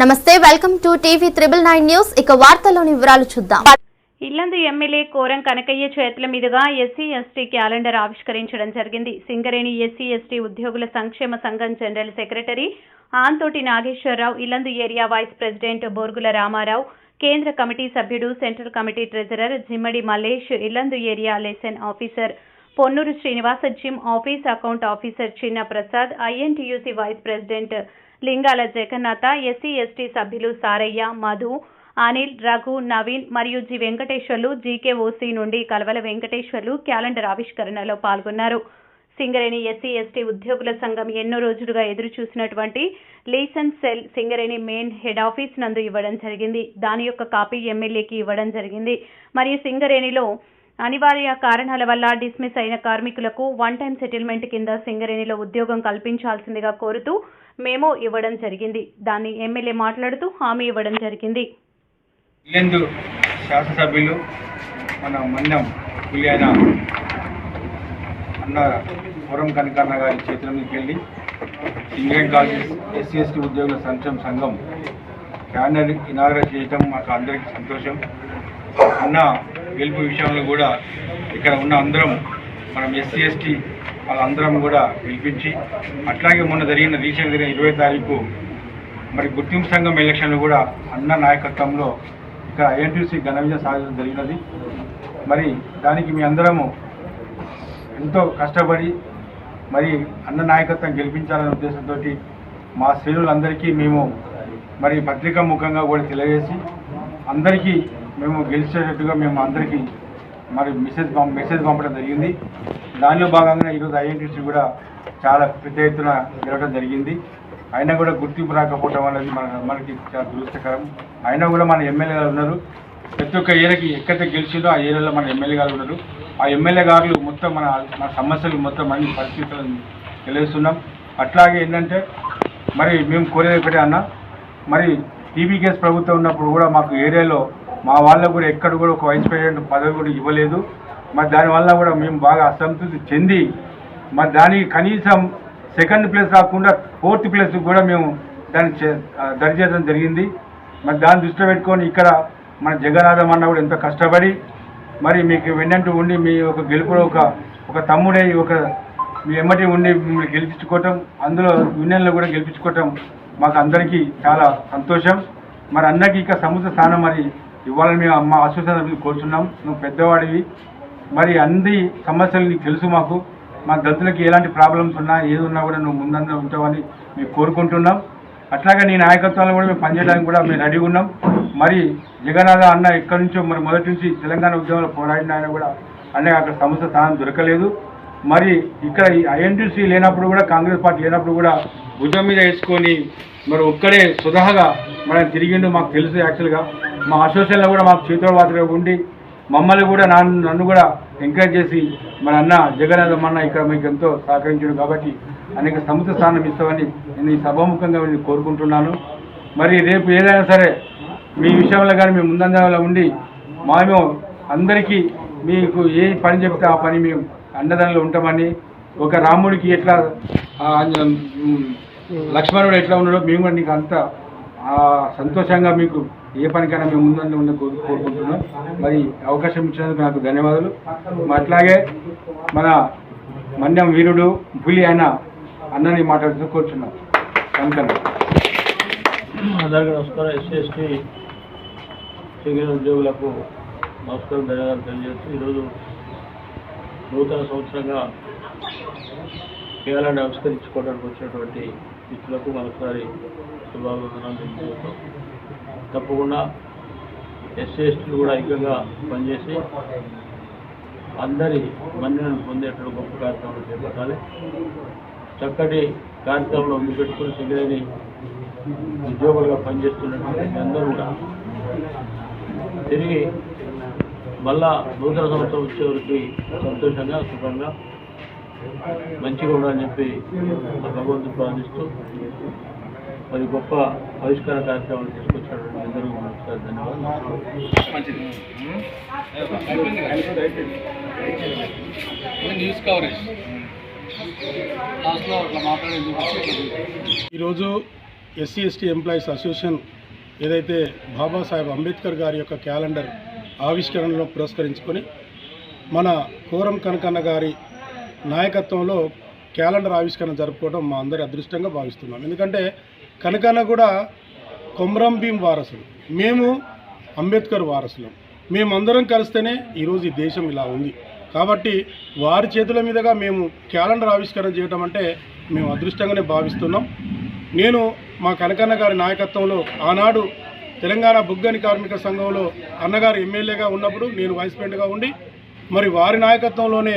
నమస్తే welcome to TV triple nine news. ఇక వార్తల్లోని వివరాలు చూద్దాం. ఇల్లందు ఎమ్మెల్యే కోరం కనకయ్య చేతుల మీదుగా ఎస్సీ ఎస్టీ క్యాలెండర్ ఆవిష్కరించడం జరిగింది. సింగరేణి ఎస్సీ ఎస్టీ ఉద్యోగుల సంక్షేమ సంఘం general secretary Anthoti Nageswararao Yellandu area vice president Borgula Ramarao కేంద్ర కమిటీ సభ్యుడు central committee treasurer Jimmadi Mallesh Yellandu area liaison officer Ponnuru Srinivasa GM office account officer Chinna Prasad INTUC vice president Lingala Jagannatha SC ST సభ్యులు సారయ్య మధు అనిల్ రఘు నవీన్ మరియు G Venkateswarlu జీకేఓసీ నుండి Kalavala Venkateswarlu calendar ఆవిష్కరణలో పాల్గొన్నారు. Singareni SC ST ఉద్యోగుల సంఘం ఎన్నో రోజులుగా ఎదురు చూసినటువంటి liaison cell Singareni main head office నందు ఇవ్వడం జరిగింది. దాని యొక్క కాపీ ఎమ్మెల్యేకి ఇవ్వడం జరిగింది. మరియు సింగరేణిలో అనివార్య కారణాల వల్ల డిస్మిస్ అయిన కార్మికులకు వన్ టైం సెటిల్మెంట్ కింద సింగరేణిలో ఉద్యోగం కల్పించాల్సిందిగా కోరుతూ మేము ఇవ్వడం జరిగింది. దాన్ని ఎమ్మెల్యే మాట్లాడుతూ హామీ ఇవ్వడం జరిగింది. శాసనసభ్యులు మన మన్యం పులియన అయిన అన్న పురం కనకన్న గారి చేతుల మీదకి వెళ్ళి ఇండియన్ కాలేజ్ ఎస్సీ ఎస్టీ ఉద్యోగుల సంక్షేమ సంఘం బ్యానర్ ఇనాగ్రేట్ చేయడం మాకు అందరికీ సంతోషం. అన్న గెలుపు విషయంలో కూడా ఇక్కడ ఉన్న అందరం మనం ఎస్సీ ఎస్టీ వాళ్ళందరం కూడా గెలిపించి అట్లాగే మొన్న జరిగిన రీసెంట్ జరిగిన ఇరవై తారీఖు మరి గుర్తింపు సంఘం ఎలక్షన్లు కూడా అన్న నాయకత్వంలో ఇక్కడ ఐఎన్టీసీ ఘన విజయం సాధించడం జరిగినది. మరి దానికి మీ అందరము ఎంతో కష్టపడి మరి అన్న నాయకత్వం గెలిపించాలనే ఉద్దేశంతో మా శ్రేణులందరికీ మేము మరి పత్రికా ముఖంగా కూడా తెలియజేసి అందరికీ మేము గెలిచేటట్టుగా మేము అందరికీ మరి మెసేజ్ పంప మెసేజ్ పంపడం జరిగింది. దానిలో భాగంగా ఈరోజు ఐఎన్టీసీ కూడా చాలా పెద్ద ఎత్తున గెలవడం జరిగింది. అయినా కూడా గుర్తింపు రాకపోవడం అనేది మన మనకి చాలా దురదృష్టకరం. అయినా కూడా మన ఎమ్మెల్యే గారు ఉన్నారు. ప్రతి ఒక్క ఏరియాకి ఎక్కడైతే గెలిచిందో ఆ ఏరియాలో మన ఎమ్మెల్యే గారు ఉన్నారు. ఆ ఎమ్మెల్యే గారు మొత్తం మన మన సమస్యలు మొత్తం అన్ని పరిస్థితులను తెలియజేస్తున్నాం. అట్లాగే ఏంటంటే మరి మేము కోరేది ఒకటే అన్న మరి టీబీకేఎస్ ప్రభుత్వం ఉన్నప్పుడు కూడా మాకు ఏరియాలో మా వాళ్ళకు కూడా ఎక్కడ కూడా ఒక వైస్ ప్రెసిడెంట్ పదవి కూడా ఇవ్వలేదు. మరి దానివల్ల కూడా మేము బాగా అసంతృప్తి చెంది మరి దానికి కనీసం సెకండ్ ప్లేస్ కాకుండా ఫోర్త్ ప్లేస్ కూడా మేము దాన్ని చే- దరిచేయడం జరిగింది. మరి దాన్ని దృష్టిలో పెట్టుకొని ఇక్కడ మన జగన్నాథం అన్న కూడా ఎంతో కష్టపడి మరి మీకు వెన్నంటూ ఉండి మీ ఒక గెలుపులో ఒక ఒక తమ్ముడై ఒక మీ ఎమ్మటి ఉండి మిమ్మల్ని గెలిపించుకోవటం అందులో యూనియన్లో కూడా గెలిపించుకోవటం మాకు అందరికీ చాలా సంతోషం. మరి అన్నకి ఇక సముద్ర స్థానం మరి ఇవ్వాలని మేము మా అసోసియేషన్ కోరుచున్నాం. నువ్వు పెద్దవాడివి. మరి అన్ని సమస్యలు నీకు తెలుసు మాకు. మా దళితులకి ఎలాంటి ప్రాబ్లమ్స్ ఉన్నా ఏది ఉన్నా కూడా నువ్వు ముందంగా ఉంటావని మేము కోరుకుంటున్నాం. అట్లాగే నీ నాయకత్వంలో కూడా మేము పనిచేయడానికి కూడా మేము రెడీగా ఉన్నాం. మరి జగన్నాథ అన్న ఎక్కడి నుంచో మరి మొదటి నుంచి తెలంగాణ ఉద్యమంలో పోరాడిన ఆయన కూడా అన్నయ్య అక్కడ సమస్య స్థానం దొరకలేదు. మరి ఇక్కడ ఐఎన్టీసీ లేనప్పుడు కూడా కాంగ్రెస్ పార్టీ లేనప్పుడు కూడా భుజం మీద వేసుకొని మరి ఒక్కడే సుధాగా మనం తిరిగిండు మాకు తెలుసు యాక్చువల్గా మా అసోసియేషన్లో కూడా మాకు చేతులవాతగా ఉండి మమ్మల్ని కూడా నన్ను నన్ను కూడా ఎంకరేజ్ చేసి మన అన్న జగన్నాథం అన్న ఇక్కడ మీకు ఎంతో సహకరించాడు కాబట్టి అనేక సముద్ర స్థానం ఇస్తామని నేను ఈ సభాముఖంగా నేను కోరుకుంటున్నాను. మరి రేపు ఏదైనా సరే మీ విషయంలో కానీ మేము ముందంజలో ఉండి మేము అందరికీ మీకు ఏ పని చెప్తే ఆ పని మేము అండదండలో ఉంటామని ఒక రాముడికి ఎట్లా లక్ష్మణుడు ఎట్లా ఉన్నాడో మేము కూడా నీకు అంత సంతోషంగా మీకు ఏ పనికైనా మేము ముందంలో ఉన్న కోరుకుంటున్నాం. మరి అవకాశం ఇచ్చినందుకు నాకు ధన్యవాదాలు. అట్లాగే మన మన్యం వీరుడు పులి అయిన అన్నని మాట్లాడుతూ కూర్చున్నాం. కనుక అందరికీ నమస్కారం. ఎస్సీ ఎస్టీ ఉద్యోగులకు నమస్కారం ధన్యవాదాలు తెలియజేస్తూ ఈరోజు నూతన సంవత్సరంగా కేవలాన్ని ఆవిష్కరించుకోవడానికి వచ్చినటువంటి మిత్రులకు మరొకసారి శుభాభివందనాలు తెలియజేస్తాం తప్పకుండా ఎస్సీ కూడా ఐక్యంగా పనిచేసి అందరి మన్నలను పొందేటువంటి గొప్ప కార్యక్రమాలు చేపట్టాలి. చక్కటి కార్యక్రమంలో పెట్టుకుని సింగరేణి ఉద్యోగులుగా పనిచేస్తున్నటువంటి అందరూ కూడా తిరిగి మళ్ళా నూతన సంవత్సరం వచ్చేవరకు సంతోషంగా సుఖంగా మంచిగా ఉండాలని చెప్పి ఆ భగవంతుడు ప్రార్థిస్తూ మరి గొప్ప ఆవిష్కార కార్యక్రమాలు తీసుకొచ్చినటువంటి అందరూ ఒకసారి ధన్యవాదాలు. న్యూస్ కవరేజ్ లాస్ట్లో అట్లా ఈరోజు ఎస్సీ ఎస్టీ ఎంప్లాయీస్ అసోసియేషన్ ఏదైతే బాబాసాహెబ్ అంబేద్కర్ గారి యొక్క క్యాలెండర్ ఆవిష్కరణలో పురస్కరించుకొని మన కోరం కనకన్న గారి నాయకత్వంలో క్యాలెండర్ ఆవిష్కరణ జరుపుకోవడం మా అందరి అదృష్టంగా భావిస్తున్నాం. ఎందుకంటే కనకన్న కూడా కొమరం భీం వారసులు మేము అంబేద్కర్ వారసులం. మేమందరం కలిస్తేనే ఈరోజు ఈ దేశం ఇలా ఉంది. కాబట్టి వారి చేతుల మీదుగా మేము క్యాలెండర్ ఆవిష్కరణ చేయడం అంటే మేము అదృష్టంగానే భావిస్తున్నాం. నేను మా కనకన్న గారి నాయకత్వంలో ఆనాడు తెలంగాణ బుగ్గని కార్మిక సంఘంలో అన్నగారు ఎమ్మెల్యేగా ఉన్నప్పుడు నేను వైస్ ప్రెసిడెంట్గా ఉండి మరి వారి నాయకత్వంలోనే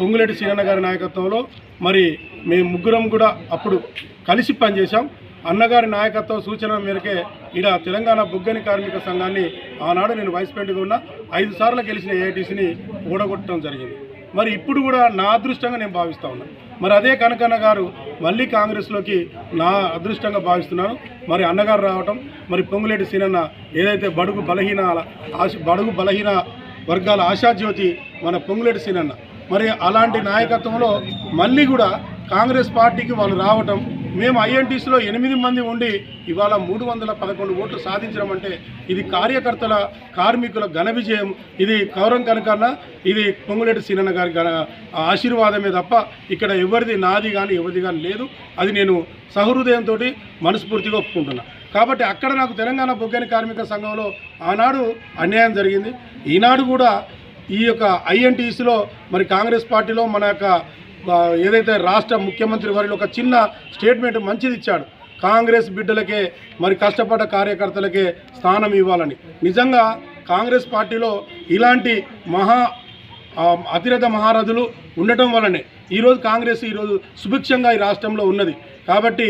పొంగులేటి సీనన్న గారి నాయకత్వంలో మరి మేము ముగ్గురం కూడా అప్పుడు కలిసి పనిచేశాం. అన్నగారి నాయకత్వ సూచన మేరకే ఈడ తెలంగాణ బుగ్గని కార్మిక సంఘాన్ని ఆనాడు నేను వైస్ ప్రెసిడెంట్గా ఉన్న ఐదు సార్లు గెలిచిన ఏఐటీసీని ఓడగొట్టడం జరిగింది. మరి ఇప్పుడు కూడా నా అదృష్టంగా నేను భావిస్తా ఉన్నాను మరి అదే కనకన్న గారు మళ్ళీ కాంగ్రెస్లోకి నా అదృష్టంగా భావిస్తున్నాను. మరి అన్నగారు రావటం మరి పొంగులేటి సీనన్న ఏదైతే బడుగు బలహీన ఆశ బడుగు బలహీన వర్గాల ఆశాజ్యోతి మన పొంగులేటి సీనన్న మరి అలాంటి నాయకత్వంలో మళ్ళీ కూడా కాంగ్రెస్ పార్టీకి వాళ్ళు రావటం మేము ఐఎన్టీసీలో ఎనిమిది మంది ఉండి ఇవాళ మూడు వందల పదకొండు ఓట్లు సాధించడం అంటే ఇది కార్యకర్తల కార్మికుల ఘన విజయం. ఇది కౌరం కనుకన్న ఇది పొంగులేటి సీనన్న గారి ఆశీర్వాదమే తప్ప ఇక్కడ ఎవరిది నాది కానీ ఎవరిది కానీ లేదు. అది నేను సహృదయంతో మనస్ఫూర్తిగా ఒప్పుకుంటున్నా. కాబట్టి అక్కడ నాకు తెలంగాణ బొగ్గని కార్మిక సంఘంలో ఆనాడు అన్యాయం జరిగింది. ఈనాడు కూడా ఈ యొక్క ఐఎన్టీసీలో మరి కాంగ్రెస్ పార్టీలో మన యొక్క ఏదైతే రాష్ట్ర ముఖ్యమంత్రి వారిలో ఒక చిన్న స్టేట్మెంట్ మంచిది ఇచ్చాడు. కాంగ్రెస్ బిడ్డలకే మరి కష్టపడ్డ కార్యకర్తలకే స్థానం ఇవ్వాలని. నిజంగా కాంగ్రెస్ పార్టీలో ఇలాంటి మహా అతిరథ మహారథులు ఉండటం వలనే ఈరోజు కాంగ్రెస్ ఈరోజు సుభిక్షంగా ఈ రాష్ట్రంలో ఉన్నది. కాబట్టి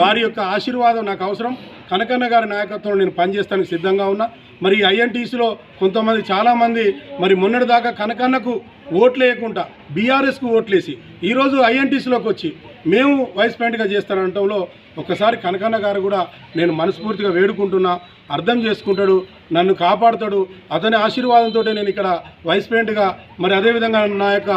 వారి యొక్క ఆశీర్వాదం నాకు అవసరం. కనకన్న గారి నాయకత్వంలో నేను పనిచేస్తానికి సిద్ధంగా ఉన్నా. మరి ఐఎన్టీసీలో కొంతమంది చాలామంది మరి మొన్నటిదాకా కనకన్నకు ఓట్లు వేయకుండా బీఆర్ఎస్కు ఓట్లేసి ఈరోజు ఐఎన్టీసీలోకి వచ్చి మేము వైస్ ప్రెసిడెంట్గా చేస్తానంటంలో ఒకసారి కనకన్న గారు కూడా నేను మనస్ఫూర్తిగా వేడుకుంటున్నా అర్థం చేసుకుంటాడు నన్ను కాపాడుతాడు. అతని ఆశీర్వాదంతో నేను ఇక్కడ వైస్ ప్రెసిడెంట్గా మరి అదేవిధంగా నా యొక్క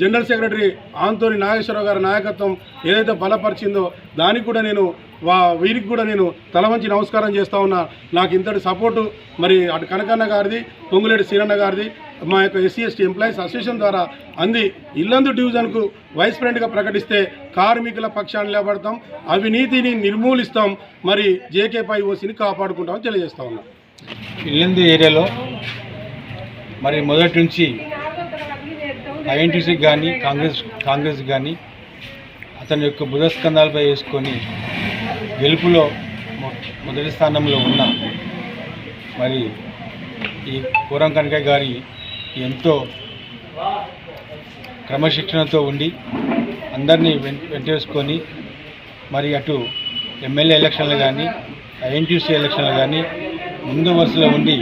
జనరల్ సెక్రటరీ ఆంతోని నాగేశ్వరరావు గారి నాయకత్వం ఏదైతే బలపరిచిందో దానికి కూడా నేను వా వీరికి కూడా నేను తల వంచి నమస్కారం చేస్తా ఉన్నా. నాకు ఇంతటి సపోర్టు మరి అటు కనకన్న గారిది పొంగులేటి సీరన్న గారిది మా యొక్క ఎస్సీ ఎస్టీ ఎంప్లాయీస్ అసోసియేషన్ ద్వారా అంది. ఇల్లందు డివిజన్కు వైస్ ప్రెసిడెంట్గా ప్రకటిస్తే కార్మికుల పక్షాన్ని నిలబడతాం అవినీతిని నిర్మూలిస్తాం మరి జేకేపై ఓసీని కాపాడుకుంటామని తెలియజేస్తా ఉన్నాం. ఇల్లందు ఏరియాలో మరి మొదటి నుంచి ఐఎన్టీసీకి కానీ కాంగ్రెస్ కాంగ్రెస్ కానీ అతని యొక్క బుధస్కంధాలపై వేసుకొని గెలుపులో మొ- మొదటి స్థానంలో ఉన్న మరి ఈ పూరం కనకయ్య గారి ఎంతో క్రమశిక్షణతో ఉండి అందరినీ వెం వెంటేసుకొని మరి అటు ఎమ్మెల్యే ఎలక్షన్లు కానీ ఐఎన్టీసీ ఎలక్షన్లు కానీ ముందు వరుసలో ఉండి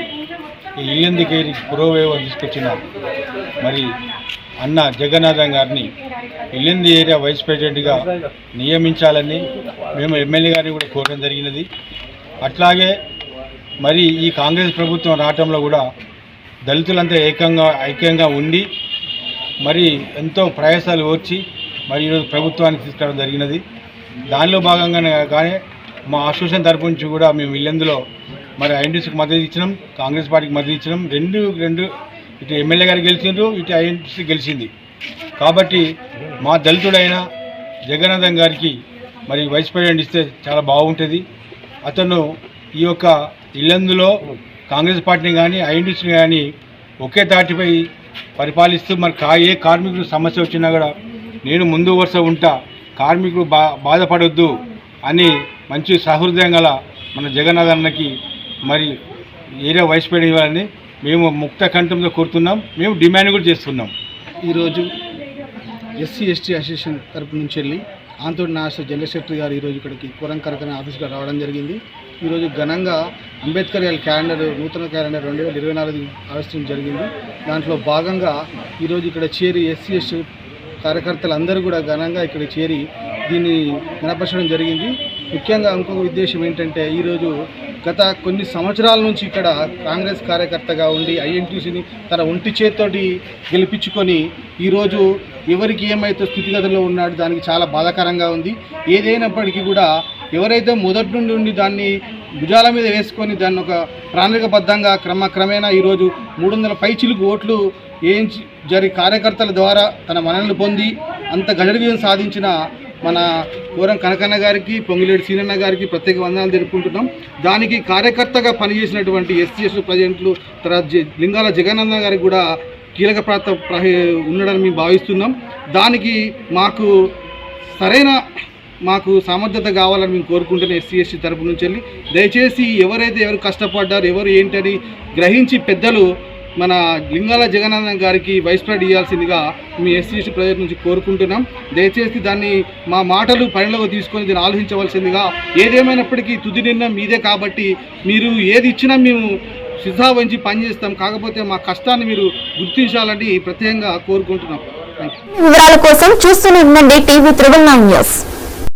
ఈ ఇల్లందుకేరి పురోవేవం తీసుకొచ్చిన మరి అన్న జగన్నాథం గారిని ఇల్లంది ఏరియా వైస్ ప్రెసిడెంట్గా నియమించాలని మేము ఎమ్మెల్యే గారిని కూడా కోరడం జరిగినది. అట్లాగే మరి ఈ కాంగ్రెస్ ప్రభుత్వం రావటంలో కూడా దళితులంతా ఏకంగా ఐక్యంగా ఉండి మరి ఎంతో ప్రయాసాలు ఓర్చి మరి ఈరోజు ప్రభుత్వానికి తీసుకురావడం జరిగినది. దానిలో భాగంగానే కానీ మా అసోసియేషన్ తరపు నుంచి కూడా మేము ఇల్లెందులో మరి ఐఎన్టీసీకి మద్దతు ఇచ్చినాం కాంగ్రెస్ పార్టీకి మద్దతు ఇచ్చినాం. రెండు రెండు ఇటు ఎమ్మెల్యే గారు గెలిచిండ్రు ఇటు ఐఎన్టీసీ గెలిచింది. కాబట్టి మా దళితుడైన జగన్నాథం గారికి మరి వైస్ ప్రెసిడెంట్ ఇస్తే చాలా బాగుంటుంది. అతను ఈ యొక్క ఇల్లందులో కాంగ్రెస్ పార్టీని కానీ ఐఎన్టీసీని కానీ ఒకే తాటిపై పరిపాలిస్తూ మరి కా ఏ కార్మికుడు సమస్య వచ్చినా కూడా నేను ముందు వరుస ఉంటా కార్మికుడు బా బాధపడొద్దు అని మంచి సహృదయం గల మన జగన్నాథ్ అన్నకి మరి ఏరియా వైస్ ప్రెసిడెంట్ ఇవ్వాలని మేము ముక్త కంఠంతో కోరుతున్నాం. మేము డిమాండ్ కూడా చేస్తున్నాం. ఈరోజు ఎస్సీ ఎస్టీ అసోసియేషన్ తరపు నుంచి వెళ్ళి ఆంతోటి నాగేశ్వర జనరల్ సెక్రటరీ గారు ఈరోజు ఇక్కడికి కురం కరకనే ఆఫీస్గా రావడం జరిగింది. ఈరోజు ఘనంగా అంబేద్కర్ గారి క్యాలెండర్ నూతన క్యాలెండర్ రెండు వేల ఇరవై నాలుగు ఆవిష్కరించడం జరిగింది. దాంట్లో భాగంగా ఈరోజు ఇక్కడ చేరి ఎస్సీ ఎస్టీ కార్యకర్తలు అందరూ కూడా ఘనంగా ఇక్కడ చేరి దీన్ని గణపరచడం జరిగింది. ముఖ్యంగా ఇంకొక ఉద్దేశం ఏంటంటే ఈరోజు గత కొన్ని సంవత్సరాల నుంచి ఇక్కడ కాంగ్రెస్ కార్యకర్తగా ఉండి ఐఎన్టీసీని తన ఒంటి చేత్తోటి గెలిపించుకొని ఈరోజు ఎవరికి ఏమైతే స్థితిగతిలో ఉన్నాడు దానికి చాలా బాధాకరంగా ఉంది. ఏదైనప్పటికీ కూడా ఎవరైతే మొదటి నుండి ఉండి దాన్ని భుజాల మీద వేసుకొని దాన్ని ఒక ప్రణాళికబద్ధంగా క్రమక్రమేణా ఈరోజు మూడు వందల పైచిలకు ఓట్లు ఏం జరి కార్యకర్తల ద్వారా తన మనల్ని పొంది అంత గజడ విజయం సాధించిన మన కోరం కనకన్న గారికి పొంగిలేడు సీనన్న గారికి ప్రత్యేక వందనాలు తెలుపుకుంటున్నాం. దానికి కార్యకర్తగా పనిచేసినటువంటి ఎస్సీ ఎస్టీ ప్రజెంట్లు తర్వాత జ- లింగాల జగనన్న గారికి కూడా కీలక ప్రాంత ఉండడని మేము భావిస్తున్నాం. దానికి మాకు సరైన మాకు సామర్థ్యత కావాలని మేము కోరుకుంటున్న ఎస్సీ ఎస్టీ తరపు నుంచి వెళ్ళి దయచేసి ఎవరైతే ఎవరు కష్టపడ్డారు ఎవరు ఏంటని గ్రహించి పెద్దలు మన లింగాల జగనన్న గారికి వైస్ ప్రెసిడెంట్ ఇవ్వాల్సిందిగా మీ ఎస్సీ ప్రజల నుంచి కోరుకుంటున్నాం. దయచేసి దాన్ని మా మాటలు పనిలోకి తీసుకొని దీన్ని ఆలోచించవలసిందిగా ఏదేమైనప్పటికీ తుది నిర్ణయం మీదే కాబట్టి మీరు ఏది ఇచ్చినా మేము సిద్ధా వంచి పనిచేస్తాం. కాకపోతే మా కష్టాన్ని మీరు గుర్తించాలని ప్రత్యేకంగా కోరుకుంటున్నాం. వివరాల కోసం చూస్తూనే ఉండండి టీవీ త్రిబుల్ నైన్ న్యూస్.